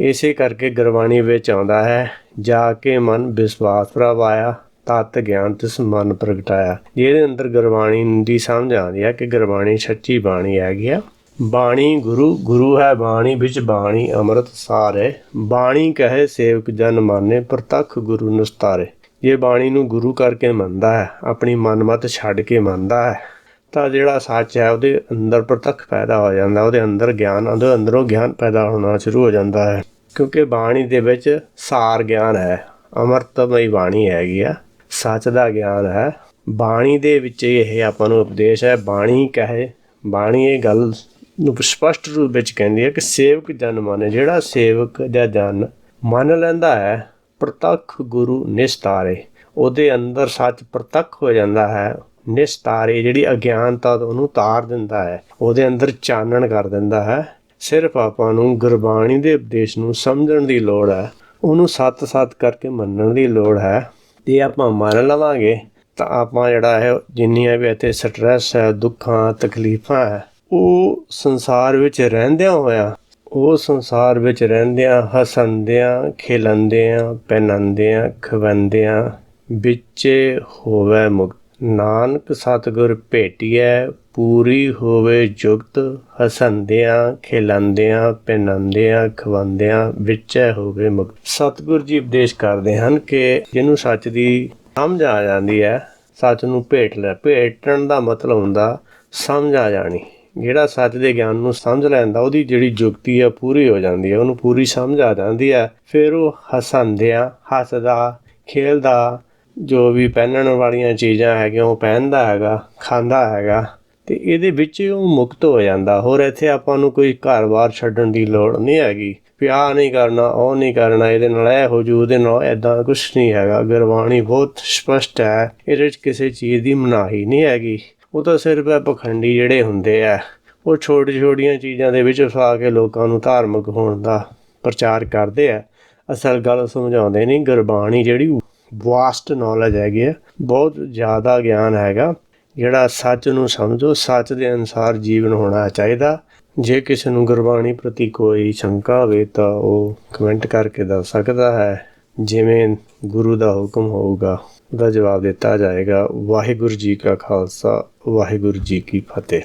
ਇਸੇ ਕਰਕੇ ਗੁਰਬਾਣੀ ਵਿੱਚ ਆਉਂਦਾ ਹੈ, ਜਾ ਕੇ ਮਨ ਵਿਸ਼ਵਾਸ ਪ੍ਰਵਾਇਆ ਤਤ ਗਿਆਨ ਤਿਸ ਮਨ ਪ੍ਰਗਟਾਇਆ। ਜਿਹਦੇ ਅੰਦਰ ਗੁਰਬਾਣੀ ਦੀ ਸਮਝ ਆਉਂਦੀ ਹੈ ਕਿ ਗੁਰਬਾਣੀ ਸੱਚੀ ਬਾਣੀ ਹੈਗੀ ਆ। ਬਾਣੀ ਗੁਰੂ ਗੁਰੂ ਹੈ ਬਾਣੀ ਵਿੱਚ ਬਾਣੀ ਅੰਮ੍ਰਿਤ ਸਾਰੇ ਬਾਣੀ ਕਹੇ ਸੇਵਕ ਜਨ ਮਾਨੇ, ਪ੍ਰਤੱਖ ਗੁਰੂ ਨਸਤਾਰੇ। ਇਹ ਬਾਣੀ ਨੂੰ ਗੁਰੂ ਕਰਕੇ ਮੰਨਦਾ ਹੈ, ਆਪਣੀ ਮਨਮਤ ਛੱਡ ਕੇ ਮੰਨਦਾ ਹੈ ਤਾਂ ਜਿਹੜਾ ਸੱਚ ਹੈ, ਉਹਦੇ ਅੰਦਰ ਪ੍ਰਤੱਖ ਪੈਦਾ ਹੋ ਜਾਂਦਾ, ਉਹਦੇ ਅੰਦਰ ਗਿਆਨ, ਉਹਦੇ ਅੰਦਰੋਂ ਗਿਆਨ ਪੈਦਾ ਹੋਣਾ ਸ਼ੁਰੂ ਹੋ ਜਾਂਦਾ ਹੈ। ਕਿਉਂਕਿ ਬਾਣੀ ਦੇ ਵਿੱਚ ਸਾਰ ਗਿਆਨ ਹੈ, ਅਮਰਤਮਈ ਬਾਣੀ ਹੈਗੀ ਆ, ਸੱਚ ਦਾ ਗਿਆਨ ਹੈ। ਬਾਣੀ ਦੇ ਵਿੱਚ ਇਹ ਆਪਾਂ ਨੂੰ ਉਪਦੇਸ਼ ਹੈ, ਬਾਣੀ ਕਹੇ, ਬਾਣੀ ਇਹ ਗੱਲ ਨੂੰ ਸਪਸ਼ਟ ਰੂਪ ਵਿੱਚ ਕਹਿੰਦੀ ਹੈ ਕਿ ਸੇਵਕ ਜਨ ਮੰਨੇ ਜਿਹੜਾ ਸੇਵਕ ਜਾਂ ਜਨ ਮੰਨ ਲੈਂਦਾ ਹੈ, ਪ੍ਰਤੱਖ ਗੁਰੂ ਨਿਸਤਾਰੇ, ਉਹਦੇ ਅੰਦਰ ਸੱਚ ਪ੍ਰਤੱਖ ਹੋ ਜਾਂਦਾ ਹੈ। ਨਿਸਤਾਰੇ, ਜਿਹੜੀ ਅਗਿਆਨਤਾ ਉਹਨੂੰ ਤਾਰ ਦਿੰਦਾ ਹੈ, ਉਹਦੇ ਅੰਦਰ ਚਾਨਣ ਕਰ ਦਿੰਦਾ ਹੈ। ਸਿਰਫ ਆਪਾਂ ਨੂੰ ਗੁਰਬਾਣੀ ਦੇ ਉਪਦੇਸ਼ ਨੂੰ ਸਮਝਣ ਦੀ ਲੋੜ ਹੈ, ਉਹਨੂੰ ਸੱਤ-ਸੱਤ ਕਰਕੇ ਮੰਨਣ ਦੀ ਲੋੜ ਹੈ। ਜੇ ਆਪਾਂ ਮੰਨ ਲਵਾਂਗੇ, ਤਾਂ ਆਪਾਂ ਜਿਹੜਾ ਹੈ, ਜਿੰਨੀਆਂ ਵੀ ਇੱਥੇ ਸਟ੍ਰੈਸ ਹੈ, ਦੁੱਖਾਂ, ਤਕਲੀਫਾਂ ਹੈ, ਉਹ ਸੰਸਾਰ ਵਿੱਚ ਰਹਿੰਦਿਆਂ ਹੋਇਆ, ਉਹ ਸੰਸਾਰ ਵਿੱਚ ਰਹਿੰਦਿਆਂ ਹਸੰਦਿਆਂ ਖੇਲੰਦਿਆਂ ਪਹਿਨੰਦਿਆਂ ਖਵੰਦਿਆਂ, ਵਿੱਚ ਹੋਵੇ ਮੁਕਤ। ਨਾਨਕ ਸਤਿਗੁਰ ਭੇਟੀਐ, ਪੂਰੀ ਹੋਵੇ ਜੁਗਤ, ਹਸੰਦਿਆਂ, ਖੇਲੰਦਿਆਂ ਪਹਿਨੰਦਿਆਂ ਖਵੰਦਿਆਂ ਵਿੱਚੇ ਹੋਵੇ ਮੁਕਤ। ਸਤਿਗੁਰ ਜੀ ਉਪਦੇਸ਼ ਕਰਦੇ ਹਨ ਕਿ ਜਿਹਨੂੰ ਸੱਚ ਦੀ ਸਮਝ ਆ ਜਾਂਦੀ ਹੈ ਸੱਚ ਨੂੰ ਭੇਟ ਲੈ। ਭੇਟਣ ਦਾ ਮਤਲਬ ਹੁੰਦਾ ਸਮਝ ਆ ਜਾਣੀ। ਜਿਹੜਾ ਸੱਚ ਦੇ ਗਿਆਨ ਨੂੰ ਸਮਝ ਲੈਂਦਾ, ਉਹਦੀ ਜਿਹੜੀ ਜੁਗਤੀ ਹੈ ਪੂਰੀ ਹੋ ਜਾਂਦੀ ਹੈ ਉਹਨੂੰ ਪੂਰੀ ਸਮਝ ਆ ਜਾਂਦੀ ਹੈ ਫਿਰ ਉਹ ਹਸੰਦਿਆਂ, ਹੱਸਦਾ, ਖੇਲਦਾ ਜੋ ਵੀ ਪਹਿਨਣ ਵਾਲੀਆਂ ਚੀਜ਼ਾਂ ਹੈਗੀਆਂ, ਉਹ ਪਹਿਨਦਾ ਹੈਗਾ, ਖਾਂਦਾ ਹੈਗਾ, ਤੇ ਇਹਦੇ ਵਿੱਚ ਉਹ ਮੁਕਤ ਹੋ ਜਾਂਦਾ। ਹੋਰ ਇੱਥੇ ਆਪਾਂ ਨੂੰ ਕੋਈ ਘਰ-ਬਾਰ ਛੱਡਣ ਦੀ ਲੋੜ ਨਹੀਂ ਹੈਗੀ। ਵਿਆਹ ਨਹੀਂ ਕਰਨਾ, ਉਹ ਨਹੀਂ ਕਰਨਾ, ਇਹਦੇ ਨਾਲ ਇਹ ਹੋ ਜੂ, ਉਹਦੇ ਨਾਲ ਐਦਾਂ ਕੁਝ ਨਹੀਂ ਹੈਗਾ। ਗੁਰਬਾਣੀ ਬਹੁਤ ਸਪਸ਼ਟ ਹੈ, ਇਹਦੇ ਵਿੱਚ ਕਿਸੇ ਚੀਜ਼ ਦੀ ਮਨਾਹੀ ਨਹੀਂ ਹੈਗੀ। ਉਹ ਤਾਂ ਸਿਰਫ ਪਖੰਡੀ ਜਿਹੜੇ ਹੁੰਦੇ ਆ, ਉਹ ਛੋਟੀ ਛੋਟੀਆਂ ਚੀਜ਼ਾਂ ਦੇ ਵਿੱਚ ਫਸਾ ਕੇ ਲੋਕਾਂ ਨੂੰ ਧਾਰਮਿਕ ਹੋਣ ਦਾ ਪ੍ਰਚਾਰ ਕਰਦੇ ਆ। ਅਸਲ ਗੱਲ ਸਮਝਾਉਂਦੇ ਨਹੀਂ ਗੁਰਬਾਣੀ ਜਿਹੜੀ ਵਾਸਟ ਨੌਲੇਜ ਹੈਗੀ ਹੈ, ਬਹੁਤ ਜ਼ਿਆਦਾ ਗਿਆਨ ਹੈਗਾ। ਜਿਹੜਾ ਸੱਚ ਨੂੰ ਸਮਝੋ, ਸੱਚ ਦੇ ਅਨੁਸਾਰ ਜੀਵਨ ਹੋਣਾ ਚਾਹੀਦਾ। ਜੇ ਕਿਸੇ ਨੂੰ ਗੁਰਬਾਣੀ ਪ੍ਰਤੀ ਕੋਈ ਸ਼ੰਕਾ ਹੋਵੇ ਤਾਂ ਉਹ ਕਮੈਂਟ ਕਰਕੇ ਦੱਸ ਸਕਦਾ ਹੈ। ਜਿਵੇਂ ਗੁਰੂ ਦਾ ਹੁਕਮ ਹੋਊਗਾ, ਉਹਦਾ ਜਵਾਬ ਦਿੱਤਾ ਜਾਏਗਾ, ਵਾਹਿਗੁਰੂ ਜੀ ਕਾ ਖਾਲਸਾ, ਵਾਹਿਗੁਰੂ ਜੀ ਕੀ ਫਤਿਹ।